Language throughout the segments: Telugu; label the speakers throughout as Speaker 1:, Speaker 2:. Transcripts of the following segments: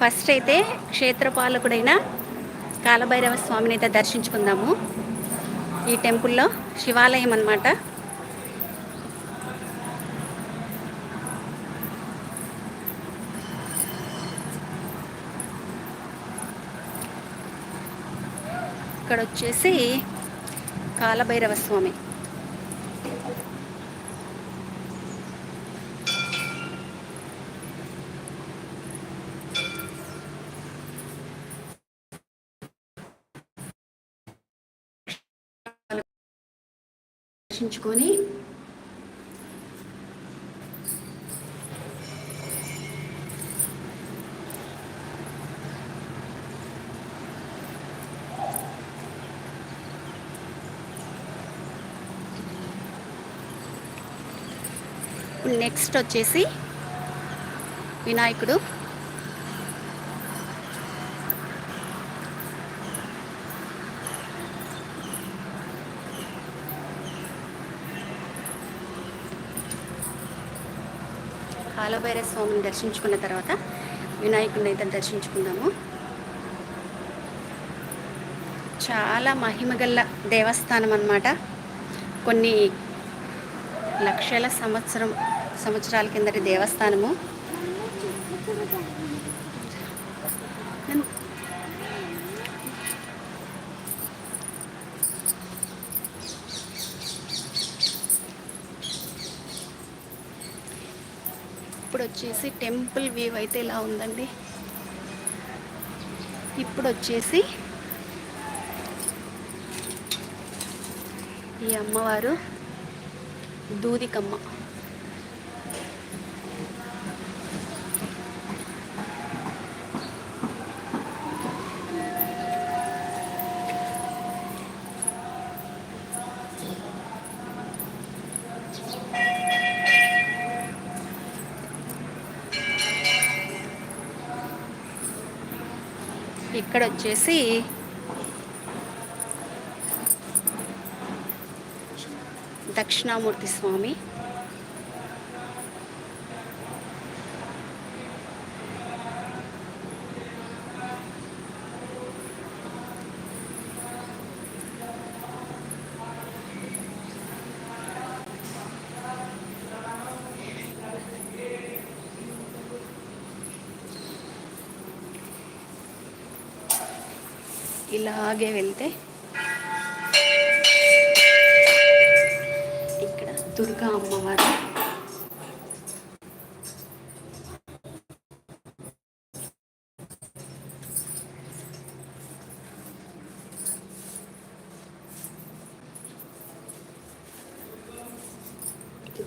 Speaker 1: ఫస్ట్ అయితే క్షేత్రపాలకుడైన కాలభైరవ స్వామిని అయితే దర్శించుకుందాము. ఈ టెంపుల్లో శివాలయం అన్నమాట. ఇక్కడ వచ్చేసి కాలభైరవ స్వామి. దర్శించుకొని నెక్స్ట్ వచ్చేసి వినాయకుడు. కాలభైర స్వామిని దర్శించుకున్న తర్వాత వినాయకుడిని అయితే దర్శించుకుందాము. చాలా మహిమగల్ల దేవస్థానం అన్నమాట. కొన్ని లక్షల సంవత్సరం సంవత్సరాల కిందటి దేవస్థానము. ఇప్పుడు వచ్చేసి టెంపుల్ వ్యూ అయితే ఇలా ఉందండి. ఇప్పుడు వచ్చేసి ఈ అమ్మవారు దూదికమ్మ. ఇక్కడ వచ్చేసి దక్షిణామూర్తి స్వామి. ఇలాగే వెళ్తే ఇక్కడ దుర్గా అమ్మవారు.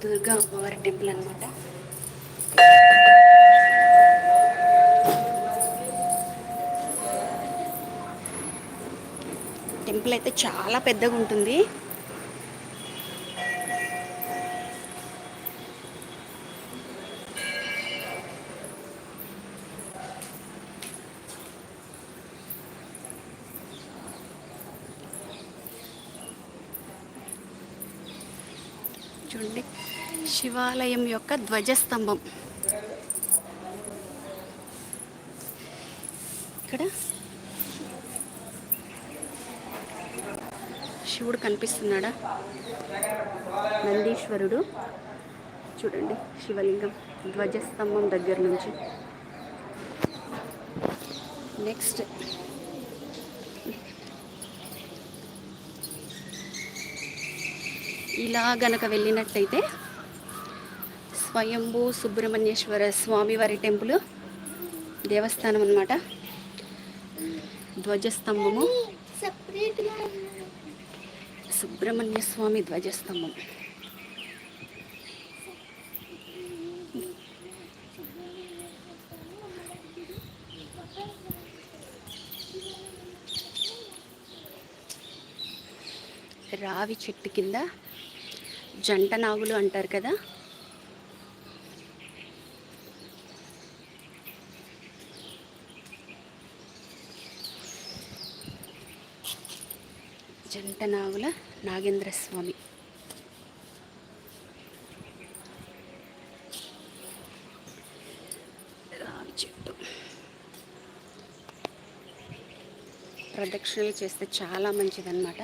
Speaker 1: దుర్గా అమ్మవారి టెంపుల్ అనమాట టెంపుల్ అయితే చాలా పెద్దగా ఉంటుంది. చూడండి శివాలయం యొక్క ధ్వజస్తంభం. ఇక్కడ శివుడు కనిపిస్తున్నాడా? నందీశ్వరుడు. చూడండి శివలింగం ధ్వజస్తంభం దగ్గర నుంచి. నెక్స్ట్ ఇలా గనక వెళ్ళినట్లయితే స్వయంభూ సుబ్రహ్మణ్యేశ్వర స్వామివారి టెంపుల్ దేవస్థానం అన్నమాట. ధ్వజస్తంభము. సుబ్రహ్మణ్య స్వామి ధ్వజస్తంభం. రావి చెట్టు కింద జంట నాగులు అంటారు కదా? జంట నాగుల నాగేంద్ర స్వామి రావి చెట్టు ప్రదక్షిణలు చేస్తే చాలా మంచిదన్నమాట.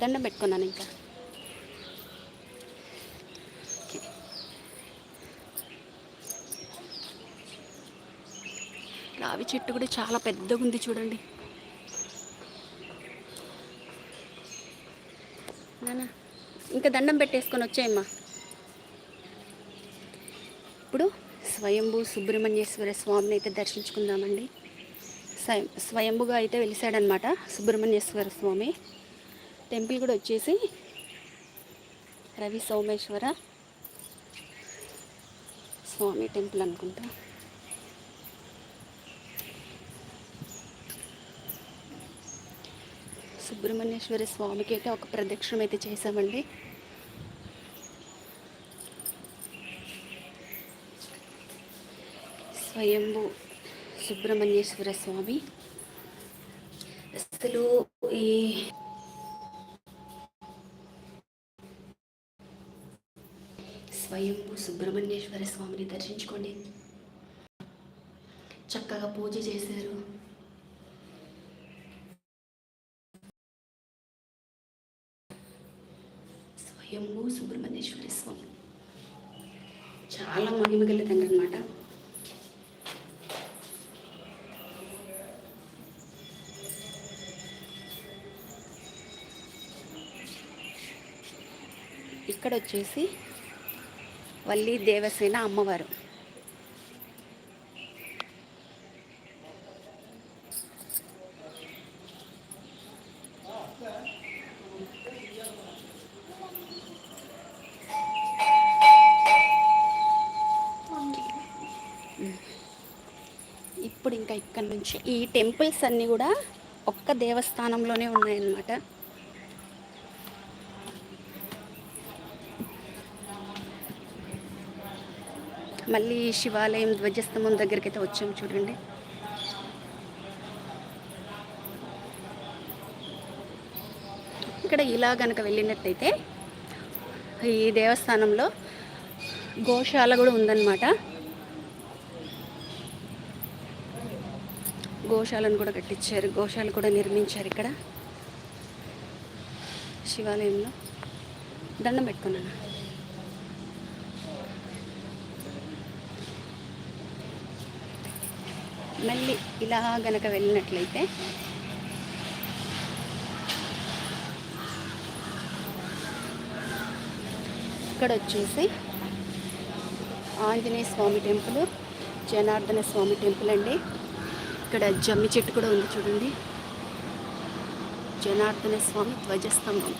Speaker 1: దండం పెట్టుకున్నాను ఇంకా. రావి చెట్టు కూడా చాలా పెద్దగా ఉంది చూడండి. నానా ఇంకా దండం పెట్టేసుకొని వచ్చాయమ్మా. ఇప్పుడు స్వయంభూ సుబ్రహ్మణ్యేశ్వర స్వామిని అయితే దర్శించుకుందామండి. స్వయం స్వయంభుగా అయితే వెలిసాడనమాట సుబ్రహ్మణ్యేశ్వర స్వామి. టెంపుల్ కూడా వచ్చేసి రవి సోమేశ్వర స్వామి టెంపుల్ అనుకుంటా. సుబ్రహ్మణ్యేశ్వర స్వామికి అయితే ఒక ప్రదక్షిణం అయితే చేసామండి స్వయంభూ సుబ్రహ్మణ్యేశ్వర స్వామి. అసలు ఈ స్వయంభూ సుబ్రహ్మణ్యేశ్వర స్వామిని దర్శించుకోండి చక్కగా పూజ చేశారు. స్వయంభూ సుబ్రహ్మణ్యేశ్వర స్వామి. చాలా మహిమ కలిగింది అనమాట ఇక్కడ వచ్చేసి వల్లి దేవసేన అమ్మవారు. ఇప్పుడు ఇంకా ఇక్కడ నుంచి ఈ టెంపుల్స్ అన్నీ కూడా ఒక్క దేవస్థానంలోనే ఉన్నాయన్నమాట. మళ్ళీ శివాలయం ధ్వజస్తంభం దగ్గరికి అయితే వచ్చాము చూడండి. ఇక్కడ ఇలా కనుక వెళ్ళినట్టయితే ఈ దేవస్థానంలో గోశాల కూడా ఉందన్నమాట. గోశాలను కూడా కట్టించారు. గోశాల కూడా నిర్మించారు ఇక్కడ. శివాలయంలో దండం పెట్టుకున్నాను. మళ్ళీ ఇలా గనక వెళ్ళినట్లయితే ఇక్కడ వచ్చేసి ఆంజనేయ స్వామి టెంపుల్ జనార్దన స్వామి టెంపుల్ అండి. ఇక్కడ జమ్మి చెట్టు కూడా ఉంది చూడండి. జనార్దన స్వామి ధ్వజస్తంభం.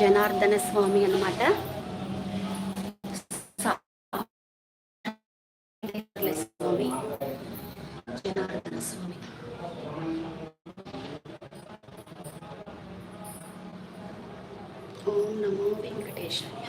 Speaker 1: జనార్దన స్వామి అన్నమాట స్వామి జనార్దన స్వామి ఓం నమో వెంకటేశాయ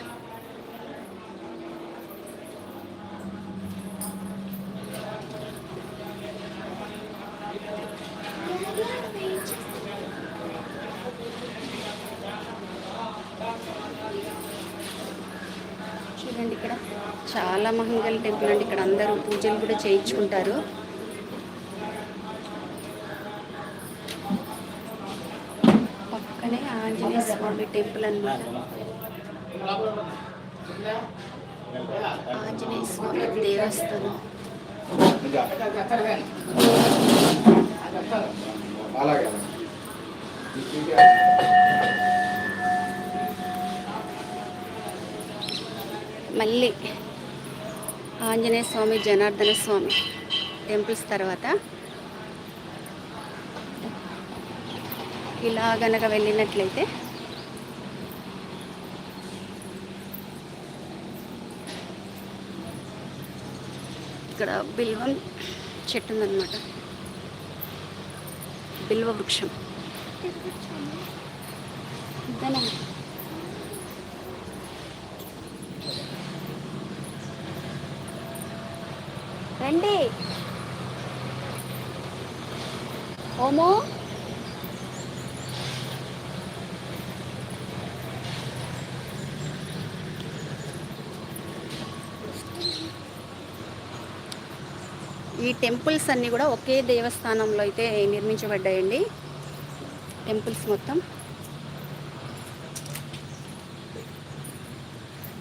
Speaker 1: చూడండి ఇక్కడ. చాలా మహంగల్ టెంపుల్ అండి ఇక్కడ అందరూ పూజలు కూడా చేయించుకుంటారు. పక్కనే ఆంజనేయ స్వామి టెంపుల్ అన్నమాట. ఆంజనేయ స్వామి దేవస్థానం.
Speaker 2: అలాగే.
Speaker 1: మళ్ళీ ఆంజనేయ స్వామి జనార్దన స్వామి టెంపుల్స్ తర్వాత ఇలా గనక వెళ్ళినట్లయితే ఇక్కడ బిల్వం చెట్టు ఉందన్నమాట. బిల్వ వృక్షం. రండి. ఓమో. ఈ టెంపుల్స్ అన్నీ కూడా ఒకే దేవస్థానంలో అయితే నిర్మించబడ్డాయండి. టెంపుల్స్ మొత్తం.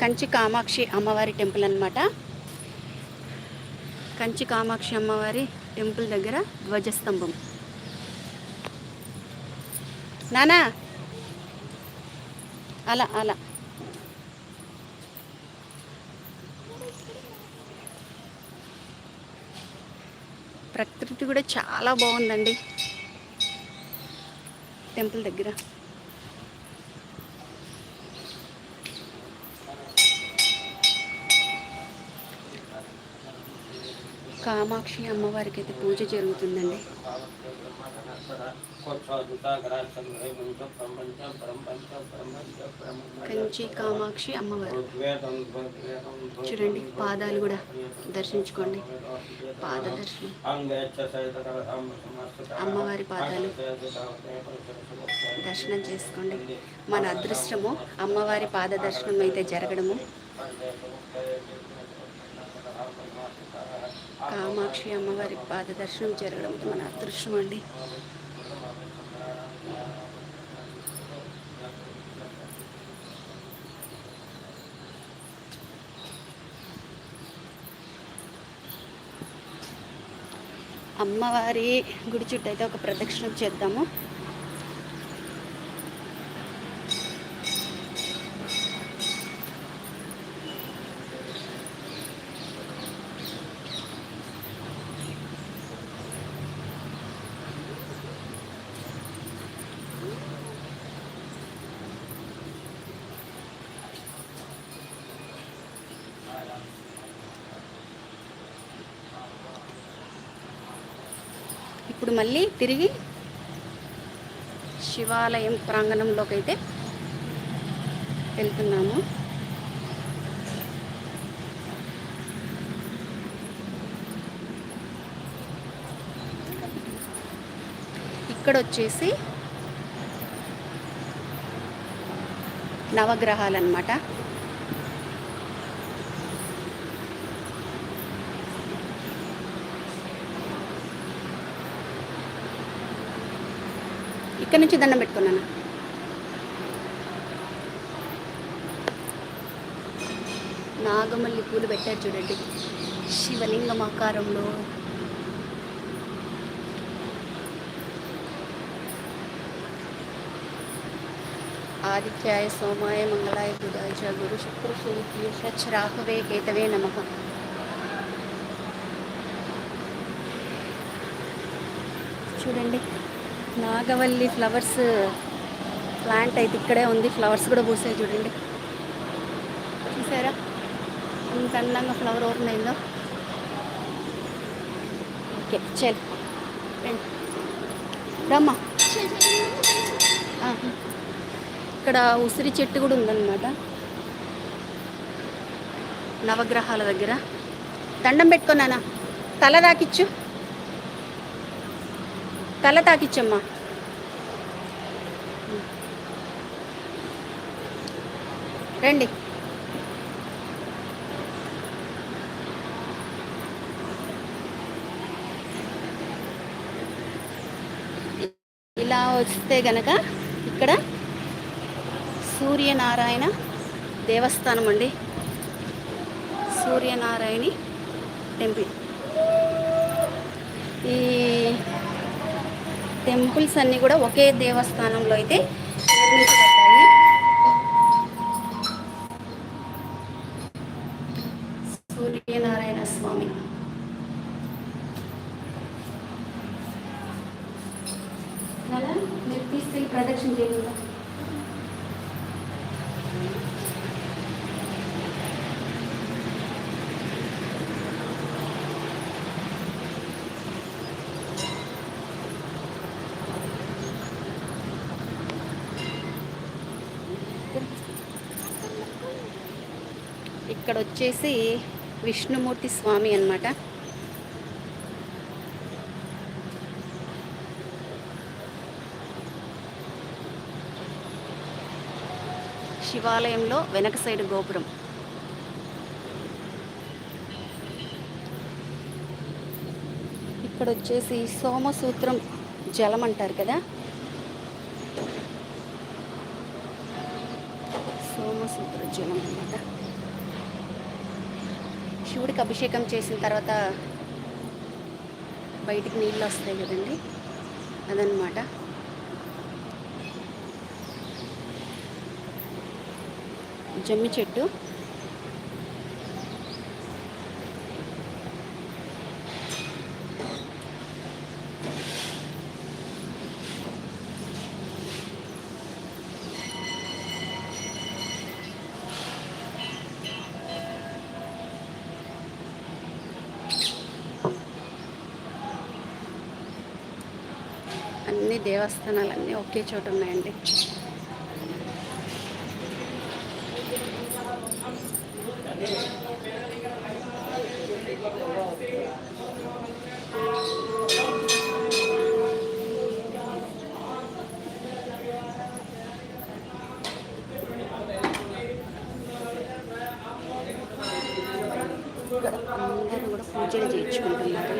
Speaker 1: కంచి కామాక్షి అమ్మవారి టెంపుల్ అన్నమాట. కంచి కామాక్షి అమ్మవారి టెంపుల్ దగ్గర ధ్వజస్తంభం. నానా! అలా అలా. ప్రకృతి కూడా చాలా బాగుందండి టెంపుల్ దగ్గర. కామాక్షి అమ్మవారికి అయితే పూజ జరుగుతుందండి. కంచి కామాక్షి అమ్మవారు. చూడండి పాదాలు కూడా దర్శించుకోండి. పాద దర్శనం అమ్మవారి పాదాలు దర్శనం చేసుకోండి. మన అదృష్టము అమ్మవారి పాద దర్శనం అయితే జరగడము. కామాక్షి అమ్మవారి పాద దర్శనం జరగడం మన అదృష్టం అండి. అమ్మవారి గుడి చుట్టూ అయితే ఒక ప్రదక్షిణం చేద్దాము. ఇప్పుడు మళ్ళీ తిరిగి శివాలయం ప్రాంగణంలోకి అయితే వెళ్తున్నాము. ఇక్కడ వచ్చేసి నవగ్రహాలు అనమాట ఇక్కడ నుంచి దండం పెట్టుకున్నాను. నాగమల్లి పూలు పెట్టారు చూడండి. శివలింగం ఆకారంలో. ఆదిత్యాయ సోమాయ మంగళాయ బుధాయ గురు శుక్ర సూర్య రాహవే కేతవే నమ. చూడండి. నాగవల్లి ఫ్లవర్స్ ప్లాంట్ అయితే ఇక్కడే ఉంది. ఫ్లవర్స్ కూడా పూసాయి చూడండి. చూసారా? ఇంత అందంగా ఫ్లవర్ ఓపెన్ అయిందో. ఓకే చల్. రమ్మా. ఇక్కడ ఉసిరి చెట్టు కూడా ఉందన్నమాట. నవగ్రహాల దగ్గర. దండం పెట్టుకున్నానా తల దాకిచ్చు తల తాకిచ్చమ్మా. రండి. ఇలా వస్తే గనక ఇక్కడ సూర్యనారాయణ దేవస్థానం అండి. సూర్యనారాయణి టెంపుల్. ఈ టెంపుల్స్ అన్నీ కూడా ఒకే దేవస్థానంలో అయితే నిర్మించబడ్డాయి. సూర్యనారాయణ స్వామి. అలా మీరు తీసుకెళ్ళి ప్రదక్షిణ చేయండి ఇక్కడ వచ్చేసి విష్ణుమూర్తి స్వామి అనమాట శివాలయంలో వెనక సైడ్ గోపురం. ఇక్కడ వచ్చేసి సోమసూత్రం జలం అంటారు కదా. సోమసూత్ర జలం అనమాట శివుడికి అభిషేకం చేసిన తర్వాత బయటికి నీళ్ళు వస్తాయి కదండి? అదనమాట జమ్మి చెట్టు. దేవస్థానాలన్నీ ఒకే చోట ఉన్నాయండి. అందరూ కూడా పూజలు చేయించుకుంటున్నారు.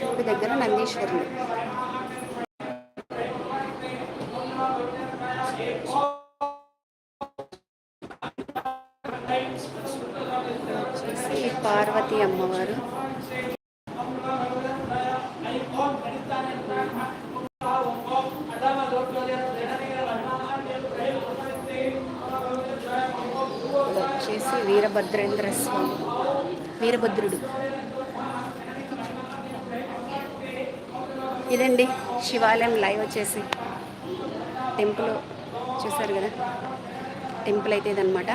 Speaker 1: శివుడి దగ్గర నందీశ్వరుడు పార్వతి అమ్మవారు. వచ్చేసి వీరభద్రేంద్ర స్వామి వీరభద్రుడు. ఇదండి శివాలయం లైవ్ వచ్చేసి. టెంపుల్ చూసారు కదా? టెంపుల్ అయితే ఇదనమాట